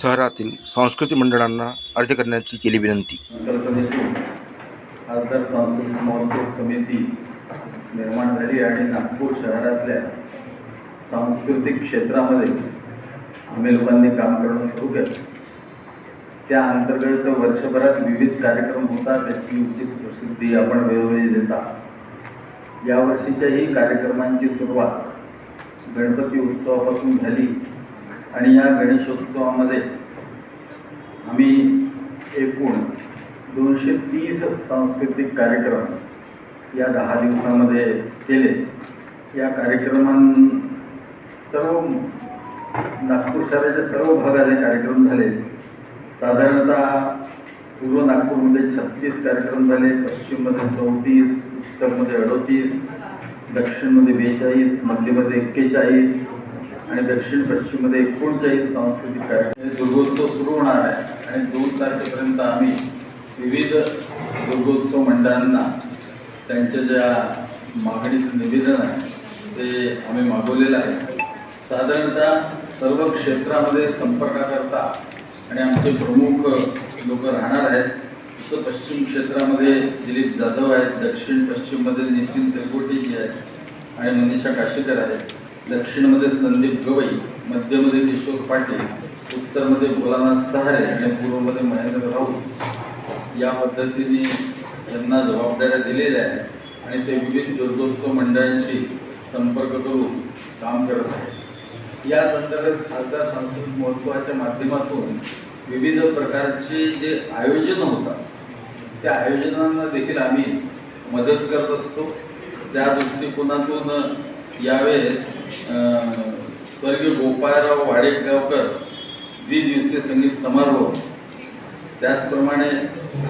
शहरातील सांस्कृतिक मंडळांना अर्ज करण्याची केली विनंती. खासदार सांस्कृतिक महोत्सव समिती निर्माण झाली आणि नागपूर शहरातल्या सांस्कृतिक क्षेत्रामध्ये आम्ही लोकांनी काम करणं सुरू केलं. त्या अंतर्गत वर्षभरात विविध कार्यक्रम होतात त्याची उचित प्रसिद्धी आपण वेळोवेळी देता यावर्षीच्याही कार्यक्रमांची सुरुवात गणपती उत्सवापासून झाली. आणि या गणेशोत्सवामध्ये आम्ही एकूण दोनशे तीस सांस्कृतिक कार्यक्रम या दहा दिवसामध्ये केले. या कार्यक्रमां सर्व नागपूर शहराच्या सर्व भागात हे कार्यक्रम झाले. साधारणतः पूर्व नागपूरमध्ये छत्तीस कार्यक्रम झाले पश्चिममध्ये चौतीस उत्तरमध्ये अडतीस दक्षिणमध्ये बेचाळीस मध्यमध्ये एक्केचाळीस आणि दक्षिण पश्चिममध्ये एकोणचाळीस सांस्कृतिक कार्यक्रम. हे दुर्गोत्सव सुरू होणार आहे. आणि दोन तारखेपर्यंत आम्ही विविध दुर्गोत्सव मंडळांना त्यांच्या ज्या मागणीचं निवेदन आहे ते आम्ही मागवलेलं आहे. साधारणतः सर्व क्षेत्रामध्ये संपर्काकरता आणि आमचे प्रमुख लोक राहणार आहेत. जसं पश्चिम क्षेत्रामध्ये दिलीप जाधव आहेत दक्षिण पश्चिममध्ये नितीन त्रिकोटीजी आहेत आणि मनीषा काशीकर आहेत. दक्षिणमध्ये संदीप गवई मध्यमध्ये किशोर पाटील उत्तरमध्ये भोलानाथ सहारे आणि पूर्वमध्ये महेंद्र राऊत. या पद्धतीने त्यांना जबाबदाऱ्या दिलेल्या आहेत आणि ते विविध दुर्गोत्सव मंडळांशी संपर्क करून काम करत आहेत. या अंतर्गत खासदार सांस्कृतिक महोत्सवाच्या माध्यमातून विविध प्रकारचे जे आयोजन होतात त्या आयोजनांना देखील आम्ही मदत करत असतो. त्या दृष्टिकोनातून यावेळेस स्वर्गीय गोपाळराव वाडेगावकर द्विदिवसीय संगीत समारोह. त्याचप्रमाणे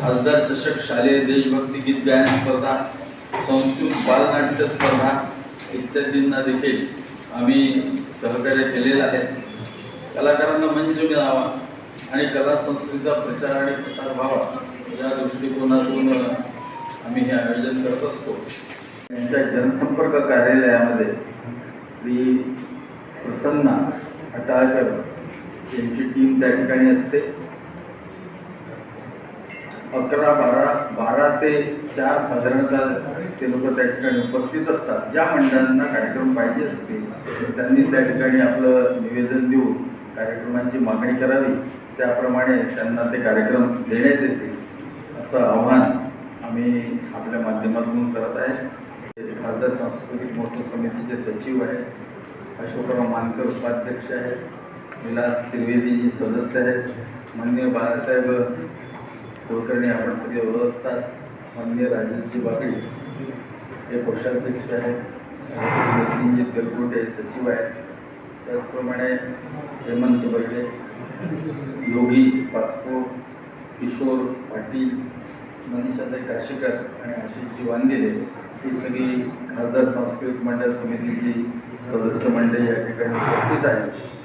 खासदार दशक शालेय देशभक्ती गीत गायन स्पर्धा संस्कृत बालनाट्य स्पर्धा इत्यादींना देखील आम्ही सहकार्य केलेलं आहे. कलाकारांना मंच मिळावा आणि कला संस्कृतीचा प्रचार आणि प्रसार व्हावा या दृष्टिकोनातून आम्ही हे आयोजन करत असतो. त्यांच्या जनसंपर्क कार्यालयामध्ये श्री प्रसन्ना हटाळकर यांची टीम त्या ठिकाणी असते. अकरा बारा बारा ते चार साधारणतः ते लोक त्या ठिकाणी उपस्थित असतात. ज्या मंडळांना कार्यक्रम पाहिजे असतील त्यांनी त्या ठिकाणी आपलं निवेदन देऊन कार्यक्रमांची मागणी करावी. त्याप्रमाणे त्यांना ते कार्यक्रम देण्यात येतील असं आव्हान आम्ही आपल्या माध्यमातून करत आहे. खासदार सांस्कृतिक महोत्सव समितीचे सचिव आहेत. अशोकराव मानकर उपाध्यक्ष आहेत. विलास त्रिवेदीजी सदस्य आहेत. माननीय बाळासाहेब कुलकर्णी आपण सगळे ओळखतात. माननीय राजेशजी बागडी हे कोषाध्यक्ष आहेत. नितीनजी तेलगुटे सचिव आहेत. त्याचप्रमाणे हेमंत बर्डे योगी पास्को किशोर पाटील मनीषाताई काशीकर आणि आशिषजी वांदिले ही सगळी खासदार सांस्कृतिक मंडळ समितीची सदस्य मंडळी या ठिकाणी उपस्थित आहेत.